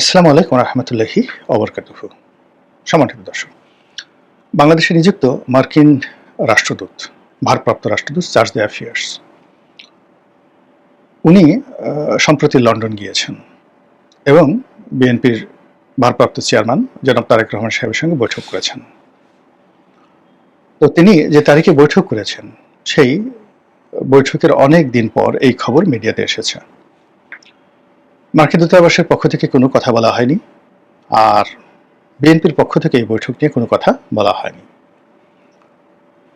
আসসালামু আলাইকুম রহমতুল্লাহি অবরকাতুহ সম্মানিত দর্শক, বাংলাদেশে নিযুক্ত মার্কিন রাষ্ট্রদূত, ভারপ্রাপ্ত রাষ্ট্রদূত চার্জ দ্য অ্যাফেয়ার্স। উনি সম্প্রতি লন্ডন গিয়েছেন এবং বিএনপির ভারপ্রাপ্ত চেয়ারম্যান জনাব তারেক রহমান সাহেবের সঙ্গে বৈঠক করেছেন। তো তিনি যে তারিখে বৈঠক করেছেন, সেই বৈঠকের অনেক দিন পর এই খবর মিডিয়াতে এসেছে। মার্কিন দূতাবাসের পক্ষ থেকে কোনো কথা বলা হয়নি, আর বিএনপির পক্ষ থেকে এই বৈঠক নিয়ে কোনো কথা বলা হয়নি।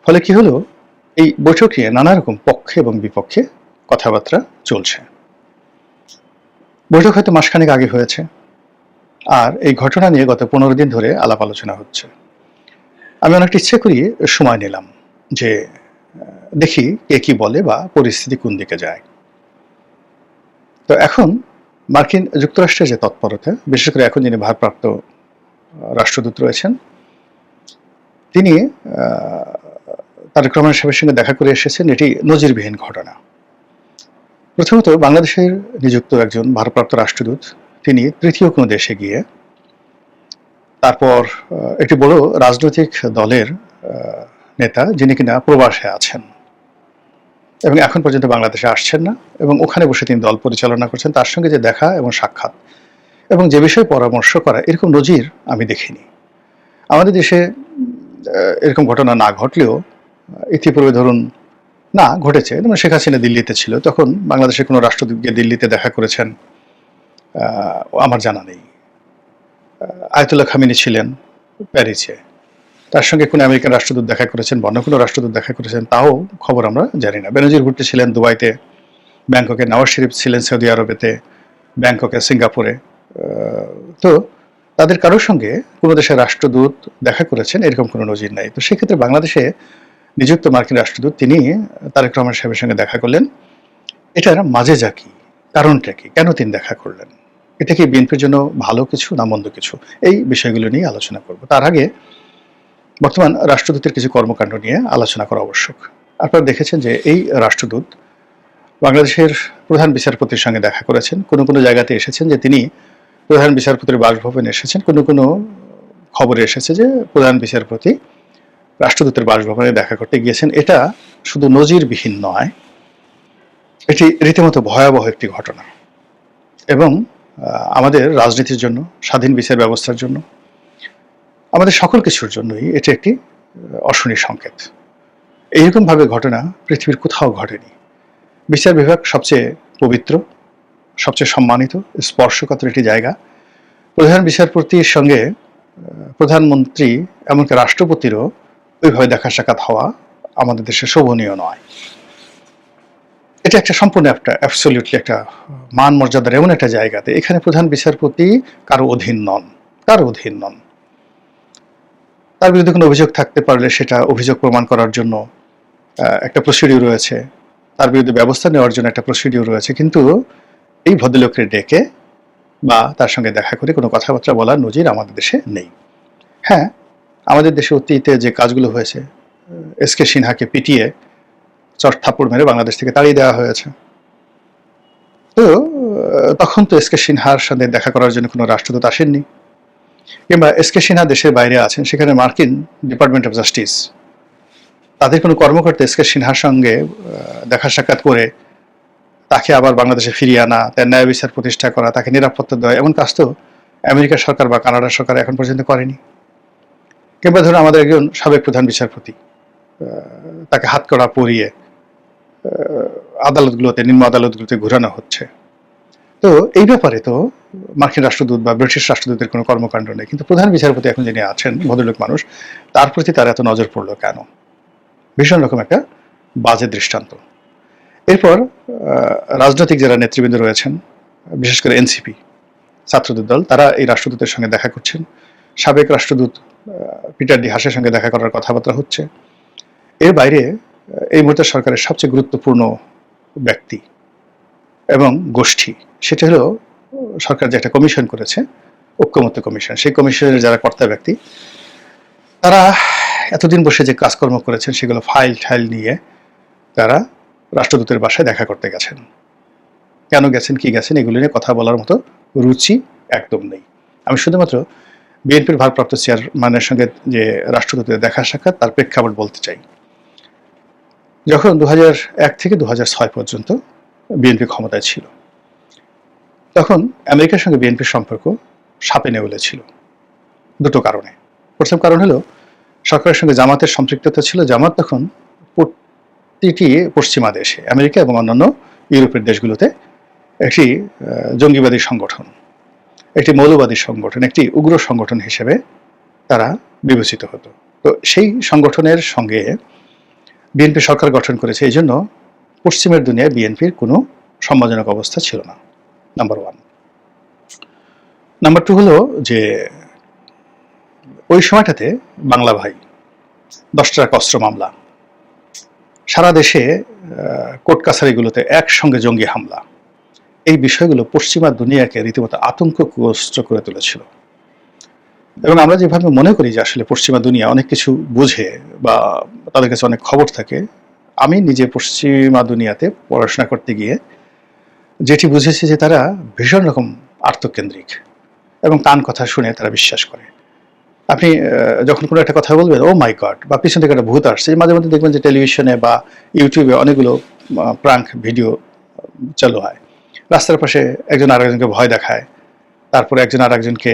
ফলে কি হলো? এই বৈঠক নানা রকম পক্ষে এবং বিপক্ষে কথাবার্তা চলছে। বৈঠক হয়তো মাসখানেক আগে হয়েছে, আর এই ঘটনা নিয়ে গত পনেরো দিন ধরে আলাপ আলোচনা হচ্ছে। আমি অনেকটা ইচ্ছে করি সময় নিলাম যে, দেখি কে কি বলে বা পরিস্থিতি কোন দিকে যায়। তো এখন মার্কিন যুক্তরাষ্ট্রের যে তৎপরতা, বিশেষ করে এখন যিনি ভারপ্রাপ্ত রাষ্ট্রদূত রয়েছেন, তিনি তারেক রহমান সাহেবের সঙ্গে দেখা করে এসেছেন এটি নজিরবিহীন ঘটনা। প্রথমত, বাংলাদেশের নিযুক্ত একজন ভারপ্রাপ্ত রাষ্ট্রদূত, তিনি তৃতীয় কোনো দেশে গিয়ে তারপর একটি বড় রাজনৈতিক দলের নেতা, যিনি কিনা প্রবাসে আছেন। এবং এখন পর্যন্ত বাংলাদেশে আসছেন না এবং ওখানে বসে তিনি দল পরিচালনা করছেন, তার সঙ্গে যে দেখা এবং সাক্ষাৎ। এবং যে বিষয়ে পরামর্শ করা, এরকম নজির আমি দেখিনি। আমাদের দেশে এরকম ঘটনা না ঘটলেও, ইতিপূর্বে ধরুন, না, ঘটেছে। যেমন শেখ হাসিনা দিল্লিতে ছিল, তখন বাংলাদেশের কোনো রাষ্ট্রদূতকে দিল্লিতে দেখা করেছেন আমার জানা নেই। আয়তুল্লাহ খামিনী ছিলেন প্যারিসে। তার সঙ্গে কোনো আমেরিকান রাষ্ট্রদূত দেখা করেছেন বা অন্য কোনো রাষ্ট্রদূত দেখা করেছেন, তাও খবর আমরা জানি না। বেনজির ভুট্টো ছিলেন দুবাইতে ব্যাংককে নওয়াজ শরীফ ছিলেন সৌদি আরবেতে, ব্যাংককে সিঙ্গাপুরে। তো তাদের কারোর সঙ্গে কোনো দেশের রাষ্ট্রদূত দেখা করেছেন এরকম কোনো নজির নাই। তো সেক্ষেত্রে বাংলাদেশে নিযুক্ত মার্কিন রাষ্ট্রদূত তিনি তারেক রহমান সাহেবের সঙ্গে দেখা করলেন। এটার মাঝে যা কি? কারণটা কি? কেন তিনি দেখা করলেন? এটা কি বিএনপির জন্য ভালো কিছু না মন্দ কিছু? এই বিষয়গুলো নিয়ে আলোচনা করব। তার আগে বর্তমান রাষ্ট্রদূতের কিছু কর্মকাণ্ড নিয়ে আলোচনা করা আবশ্যক। আপনারা দেখেছেন যে এই রাষ্ট্রদূত বাংলাদেশের প্রধান বিচারপতির সঙ্গে দেখা করেছেন। কোনো কোনো জায়গাতে এসেছেন যে তিনি প্রধান বিচারপতির বাসভবনে এসেছেন। কোনো কোনো খবরে এসেছে যে প্রধান বিচারপতি রাষ্ট্রদূতের বাসভবনে দেখা করতে গিয়েছেন। এটা শুধু নজিরবিহীন নয়, এটি রীতিমতো ভয়াবহ একটি ঘটনা। এবং আমাদের রাজনীতির জন্য, স্বাধীন বিচার ব্যবস্থার জন্য আমাদের সকল কিছুর জন্যই এটি একটি অশনি সংকেত। এইরকমভাবে ঘটনা পৃথিবীর কোথাও ঘটেনি। বিচার বিভাগ সবচেয়ে পবিত্র, সবচেয়ে সম্মানিত, স্পর্শকাতর একটি জায়গা। প্রধান বিচারপতির সঙ্গে প্রধানমন্ত্রী এমনকি রাষ্ট্রপতিরও ওইভাবে দেখা সাক্ষাৎ হওয়া আমাদের দেশে শোভনীয় নয়। এটা একটা সম্পূর্ণ একটা অ্যাবসলিউটলি একটা, মান মর্যাদার এমন একটা জায়গাতে এখানে প্রধান বিচারপতি কারও অধীন নন, কারও অধীন নন। তার বিরুদ্ধে কোনো অভিযোগ থাকতে পারলে সেটা অভিযোগ প্রমাণ করার জন্য একটা প্রসিডিউর রয়েছে। তার বিরুদ্ধে ব্যবস্থা নেওয়ার জন্য একটা প্রসিডিউর রয়েছে। কিন্তু এই ভদ্রলোককে ডেকে বা তার সঙ্গে দেখা করে কোনো কথাবার্তা বলার নজির আমাদের দেশে নেই। হ্যাঁ আমাদের দেশে অতীতে যে কাজগুলো হয়েছে এস কে সিনহাকে পিটিয়ে চট থাপ্পড় মেরে বাংলাদেশ থেকে তাড়িয়ে দেওয়া হয়েছে। তো তখন তো এস কে সিনহার সঙ্গে দেখা করার জন্য কোনো রাষ্ট্রদূত আসেননি। কিংবা এস কে সিনহা দেশের বাইরে আছেন, সেখানে মার্কিন ডিপার্টমেন্ট অফ জাস্টিস তাদের কোনো কর্মকর্তা এস কে সিনহার সঙ্গে দেখা সাক্ষাৎ করে তাকে আবার বাংলাদেশে ফিরিয়ে আনা, তার ন্যায় বিচার প্রতিষ্ঠা করা, তাকে নিরাপত্তা দেওয়া, এমন কাজ তো আমেরিকার সরকার বা কানাডার সরকার এখন পর্যন্ত করেনি। কিংবা ধরুন আমাদের একজন সাবেক প্রধান বিচারপতি তাকে হাত করা পরিয়ে আদালতগুলোতে, নিম্ন আদালতগুলোতে ঘুরানো হচ্ছে। তো এই ব্যাপারে তো মার্কিন রাষ্ট্রদূত বা ব্রিটিশ রাষ্ট্রদূতের কোনো কর্মকাণ্ড নেই। কিন্তু প্রধান বিচারপতি এখন যিনি আছেন, ভদ্রলোক মানুষ, তার প্রতি তার এত নজর পড়ল কেন? ভীষণ রকম একটা বাজে দৃষ্টান্ত। এরপর রাজনৈতিক যারা নেতৃবৃন্দ রয়েছেন, বিশেষ করে এনসিপি ছাত্রদূত দল, তারা এই রাষ্ট্রদূতের সঙ্গে দেখা করছেন। সাবেক রাষ্ট্রদূত পিটার ডি হাসের সঙ্গে দেখা করার কথাবার্তা হচ্ছে। এর বাইরে এই মুহূর্তে সরকারের সবচেয়ে গুরুত্বপূর্ণ ব্যক্তি এবং গোষ্ঠী। সেটা হলো সরকার যে একটা কমিশন করেছে, ঐক্যমত্য কমিশন। সেই কমিশনের যারা কর্তা ব্যক্তি, তারা এতদিন বসে যে কাজকর্ম করেছেন, সেগুলো ফাইল ঠাইল নিয়ে তারা রাষ্ট্রদূতের বাসায় দেখা করতে গেছেন। কেন গেছেন, কি গেছেন, এগুলো নিয়ে কথা বলার মতো রুচি একদম নেই। আমি শুধুমাত্র বিএনপির ভারপ্রাপ্ত চেয়ারম্যানের সঙ্গে যে রাষ্ট্রদূতের দেখা সাক্ষাৎ, তার প্রেক্ষাপট বলতে চাই। যখন দু এক থেকে দু পর্যন্ত বিএনপি ক্ষমতায় ছিল। তখন আমেরিকার সঙ্গে বিএনপির সম্পর্ক সাপে নেউলে ছিল। দুটো কারণে। প্রথম কারণ হলো, সরকারের সঙ্গে জামাতের সম্পৃক্ততা ছিল। জামাত তখন প্রতিটি পশ্চিমা দেশে, আমেরিকা এবং অন্যান্য ইউরোপের দেশগুলোতে একটি জঙ্গিবাদী সংগঠন, একটি মৌলবাদী সংগঠন, একটি উগ্র সংগঠন হিসেবে তারা বিবেচিত হতো। তো সেই সংগঠনের সঙ্গে বিএনপি সরকার গঠন করেছে। এই জন্য পশ্চিমের দুনিয়ায় বিএনপির কোনো সম্মানজনক অবস্থা ছিল না নাম্বার ওয়ান নাম্বার টু হলো যে, ওই সময়টাতে বাংলা ভাই, দশ টাকা অস্ত্র মামলা, সারা দেশে কোর্ট কাছারিগুলোতে একসঙ্গে জঙ্গি হামলা, এই বিষয়গুলো পশ্চিমা দুনিয়াকে রীতিমতো আতঙ্কগ্রস্ত করে তুলেছিল। এবং আমরা যেভাবে মনে করি যে আসলে পশ্চিমা দুনিয়া অনেক কিছু বুঝে বা তাদের কাছে অনেক খবর থাকে আমি নিজে পশ্চিমা দুনিয়াতে পড়াশোনা করতে গিয়ে যেটি বুঝেছি যে তারা ভীষণ রকম আত্মকেন্দ্রিক এবং টান কথা শুনে তারা বিশ্বাস করে। আপনি যখন কোনো একটা কথা বলবেন ও মাই গড বা পিছন থেকে একটা ভূত আসছে, মাঝে মধ্যে দেখবেন যে টেলিভিশনে বা ইউটিউবে অনেকগুলো প্রাঙ্ক ভিডিও চালু হয়। রাস্তার পাশে একজন আরেকজনকে ভয় দেখায়, তারপরে একজন আরেকজনকে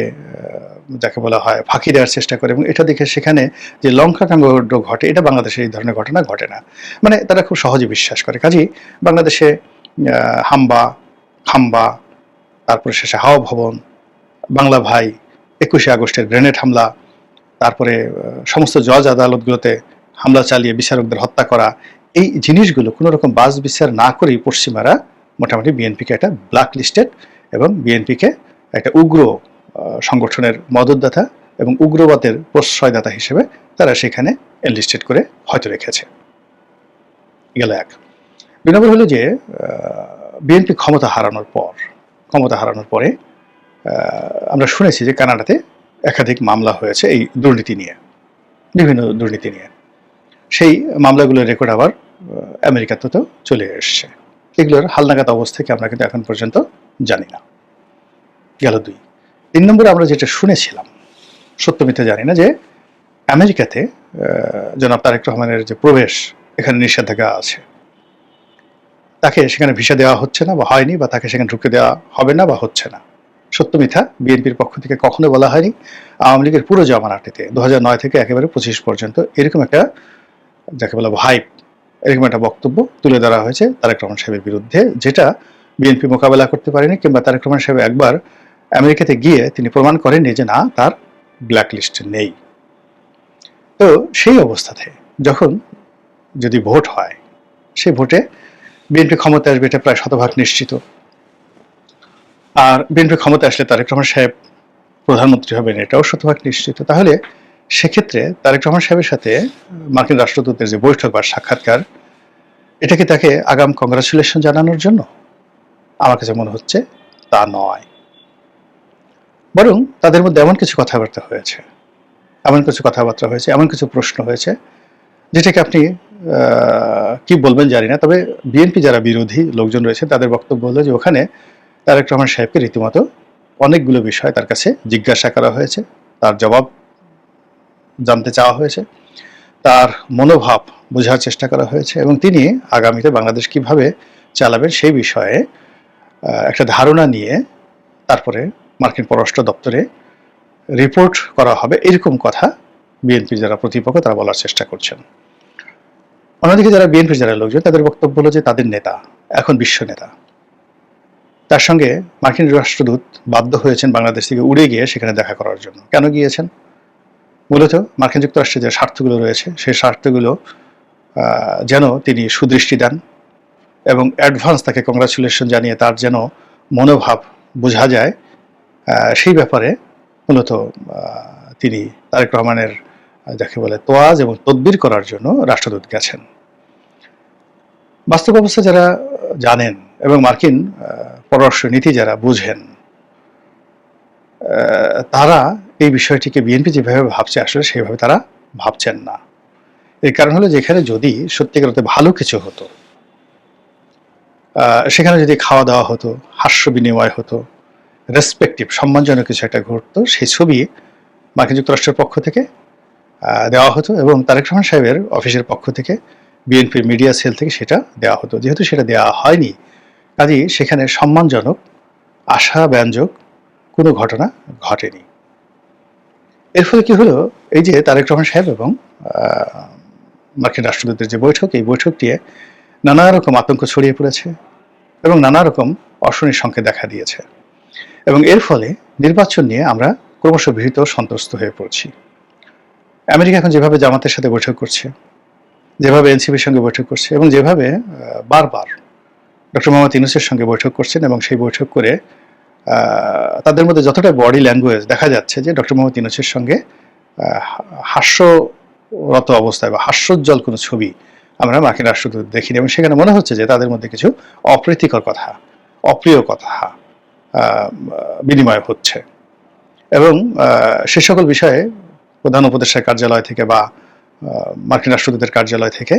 যাকে বলা হয় ফাঁকি দেওয়ার চেষ্টা করে এবং এটা দেখে সেখানে যে লঙ্কা কাণ্ড ঘটে, এটা বাংলাদেশে এই ধরনের ঘটনা ঘটে না। মানে তারা খুব সহজে বিশ্বাস করে। কাজেই বাংলাদেশে হাম্বা, খাম্বা, তারপরে শেষে হাওয়া ভবন, বাংলা ভাই, একুশে আগস্টের গ্রেনেড হামলা, তারপরে সমস্ত জজ আদালতগুলোতে হামলা চালিয়ে বিচারকদের হত্যা করা, এই জিনিসগুলো কোনো রকম বাস বিচার না করেই পশ্চিমারা মোটামুটি বিএনপিকে একটা ব্ল্যাক লিস্টেড এবং বিএনপিকে একটা উগ্র সংগঠনের মদতদাতা এবং উগ্রবাদের প্রশ্রয়দাতা হিসেবে তারা সেখানে এনলিস্টেড করে হয়তো রেখেছে। গেল এক। দুই নম্বর হলো যে বিএনপি ক্ষমতা হারানোর পর ক্ষমতা হারানোর পরে আমরা শুনেছি যে কানাডাতে একাধিক মামলা হয়েছে এই দুর্নীতি নিয়ে বিভিন্ন দুর্নীতি নিয়ে। সেই মামলাগুলোর রেকর্ড আবার আহ, আমেরিকাতেও চলে এসছে। এগুলোর হালনাগাদ অবস্থাকে আমরা কিন্তু এখন পর্যন্ত জানি না। গেল দুই। তিন নম্বরে আমরা যেটা শুনেছিলাম, সত্য মিথ্যা জানি না যে আমেরিকাতে জনাব তারেক রহমানের যে প্রবেশ, এখানে নিষেধাজ্ঞা আছে। তাকে সেখানে ভিসা দেওয়া হচ্ছে না বা হয়নি বা তাকে সেখানে ঢুকে দেওয়া হবে না বা হচ্ছে না। সত্য মিথ্যা বিএনপির পক্ষ থেকে কখনো বলা হয়নি। আওয়ামী লীগের পুরো জমানাটিতে দু নয় থেকে একেবারে পঁচিশ পর্যন্ত এরকম একটা, যাকে বলা হাইপ এরকম একটা বক্তব্য তুলে ধরা হয়েছে তারেক রহমান সাহেবের বিরুদ্ধে, যেটা বিএনপি মোকাবেলা করতে পারেনি কিংবা তারেক রহমান সাহেব একবার আমেরিকাতে গিয়ে তিনি প্রমাণ করেন যে না, তার ব্ল্যাক লিস্টে নেই। তো সেই অবস্থাতে যখন যদি ভোট হয় সেই ভোটে বিএনপি ক্ষমতা আসবে, এটা প্রায় শতভাগ নিশ্চিত। আর বিএনপি ক্ষমতা আসলে তারেক রহমান সাহেব প্রধানমন্ত্রী হবেন, এটাও শতভাগ নিশ্চিত। তাহলে সেক্ষেত্রে তারেক রহমান সাহেবের সাথে মার্কিন রাষ্ট্রদূতের যে বৈঠক বা সাক্ষাৎকার, এটা কি তাকে আগাম কংগ্রাচুলেশন জানানোর জন্য? আমার কাছে মনে হচ্ছে তা নয়। বরং তাদের মধ্যে এমন কিছু কথাবার্তা হয়েছে, এমন কিছু কথাবার্তা হয়েছে, এমন কিছু প্রশ্ন হয়েছে, যেটাকে আপনি কি বলবেন জানি না, তবে বিএনপি যারা বিরোধী লোকজন রয়েছে, তাদের বক্তব্য হলো যে ওখানে তারেক রহমান সাহেবকে রীতিমতো অনেকগুলো বিষয় তার কাছে জিজ্ঞাসা করা হয়েছে, তার জবাব জানতে চাওয়া হয়েছে, তার মনোভাব বোঝার চেষ্টা করা হয়েছে এবং তিনি আগামীতে বাংলাদেশ কীভাবে চালাবেন সেই বিষয়ে একটা ধারণা নিয়ে তারপরে মার্কিন পররাষ্ট্র দপ্তরে রিপোর্ট করা হবে এরকম কথা বিএনপির যারা প্রতিপক্ষ তারা বলার চেষ্টা করছেন। অন্যদিকে যারা বিএনপির যারা লোকজন, তাদের বক্তব্য হলো যে তাদের নেতা, এখন বিশ্ব নেতা। তার সঙ্গে মার্কিন রাষ্ট্রদূত বাধ্য হয়েছেন বাংলাদেশ থেকে উড়ে গিয়ে সেখানে দেখা করার জন্য। কেন গিয়েছেন? মূলত মার্কিন যুক্তরাষ্ট্রের যে স্বার্থগুলো রয়েছে, সেই স্বার্থগুলো যেন তিনি সুদৃষ্টি দেন এবং অ্যাডভান্স তাকে কংগ্রাচুলেশন জানিয়ে তার যেন মনোভাব বোঝা যায় সেই ব্যাপারে মূলত তিনি তারেক রহমানের যাকে বলে তোয়াজ এবং তদবির করার জন্য রাষ্ট্রদূত গেছেন। বাস্তব অবস্থা যারা জানেন এবং মার্কিন পররাষ্ট্র নীতি যারা বুঝেন তারা এই বিষয়টিকে বিএনপি যেভাবে ভাবছে, আসলে সেভাবে তারা ভাবছেন না। এর কারণ হলো যেখানে যদি সত্যিকার ভালো কিছু হতো সেখানে যদি খাওয়া দাওয়া হতো, হাস্য বিনিময় হতো রেসপেক্টিভ সম্মানজনক কিছু একটা ঘটতো, সেই ছবি মার্কিন যুক্তরাষ্ট্রের পক্ষ থেকে দেওয়া হতো এবং তারেক রহমান সাহেবের অফিসের পক্ষ থেকে বিএনপির মিডিয়া সেল থেকে সেটা দেওয়া হতো। যেহেতু সেটা দেওয়া হয়নি, কাজেই সেখানে সম্মানজনক, আশাব্যঞ্জক কোনো ঘটনা ঘটেনি। এর ফলে কী হলো? এই যে তারেক রহমান সাহেব এবং মার্কিন রাষ্ট্রদূতের যে বৈঠক, এই বৈঠকটিয়ে নানা রকম আতঙ্ক ছড়িয়ে পড়েছে এবং নানা রকম অশনির সংকেত দেখা দিয়েছে। এবং এর ফলে নির্বাচন নিয়ে আমরা ক্রমশ ভীত সন্ত্রস্ত হয়ে পড়ছি। আমেরিকা এখন যেভাবে জামাতের সাথে বৈঠক করছে, যেভাবে এনসিপির সঙ্গে বৈঠক করছে এবং যেভাবে বারবার ডক্টর মোহাম্মদ ইউনুসের সঙ্গে বৈঠক করছেন এবং সেই বৈঠক করে তাদের মধ্যে যতটা বডি ল্যাঙ্গুয়েজ দেখা যাচ্ছে যে ডক্টর মোহাম্মদ ইউনুসের সঙ্গে হাস্যরত অবস্থায় বা হাস্যোজ্জ্বল কোনো ছবি আমরা মার্কিন রাষ্ট্রদূত দেখিনি এবং সেখানে মনে হচ্ছে যে তাদের মধ্যে কিছু অপ্রীতিকর কথা, অপ্রিয় কথা বিনিময় হচ্ছে। এবং সে সকল বিষয়ে প্রধান উপদেষ্টার কার্যালয় থেকে বা মার্কিন রাষ্ট্রদূতের কার্যালয় থেকে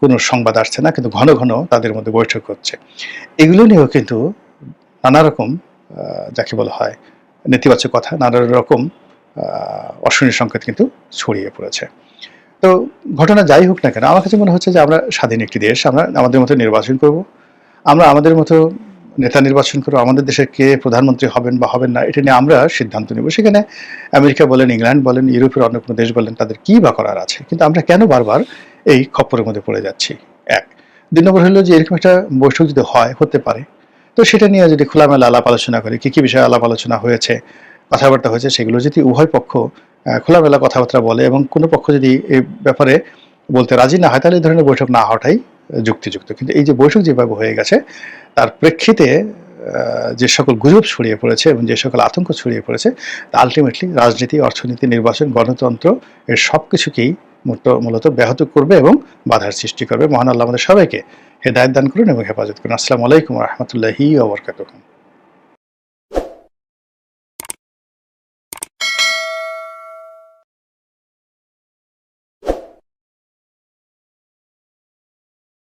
কোনো সংবাদ আসছে না, কিন্তু ঘন ঘন তাদের মধ্যে বৈঠক হচ্ছে। এগুলো নিয়েও কিন্তু নানা রকম যাকে বলা হয় নেতিবাচক কথা, নানা রকম অশনি সংকেত কিন্তু ছড়িয়ে পড়েছে। তো ঘটনা যাই হোক না কেন, আমার কাছে মনে হচ্ছে যে আমরা স্বাধীন একটি দেশ, আমরা আমাদের মতো নির্বাচন করব, আমরা আমাদের মতো নেতা নির্বাচন করব আমাদের দেশের কে প্রধানমন্ত্রী হবেন বা হবেন না, এটা নিয়ে আমরা সিদ্ধান্ত নেব। সেখানে আমেরিকা বলেন, ইংল্যান্ড বলেন, ইউরোপের অন্য কোনো দেশ বলেন, তাদের কি বা করার আছে? কিন্তু আমরা কেন বারবার এই খপ্পরের মধ্যে পড়ে যাচ্ছি? এক। দুই নম্বর হলো যে এরকম একটা বৈঠক যদি হয়, হতে পারে, তো সেটা নিয়ে যদি খোলামেলা আলাপ আলোচনা করে, কি কি বিষয়ে আলাপ আলোচনা হয়েছে, কথাবার্তা হয়েছে, সেগুলো যদি উভয় পক্ষ খোলামেলা কথাবার্তা বলে এবং কোনো পক্ষ যদি এই ব্যাপারে বলতে রাজি না হয়, তাহলে এই ধরনের বৈঠক না হওয়াটাই যুক্তিযুক্ত। কিন্তু এই যে বৈঠক যেভাবে হয়ে গেছে তার প্রেক্ষিতে যে সকল গুজব ছড়িয়ে পড়েছে এবং যে সকল আতঙ্ক ছড়িয়ে পড়েছে আলটিমেটলি রাজনীতি, অর্থনীতি, নির্বাচন, গণতন্ত্র এর সব কিছুকেই মূলত ব্যাহত করবে এবং বাধার সৃষ্টি করবে। মহান আল্লাহ আমাদের সবাইকে হেদায়ত দান করুন এবং হেফাজত করুন। আসসালামু আলাইকুম রহমতুল্লাহি ওবরকাতুহ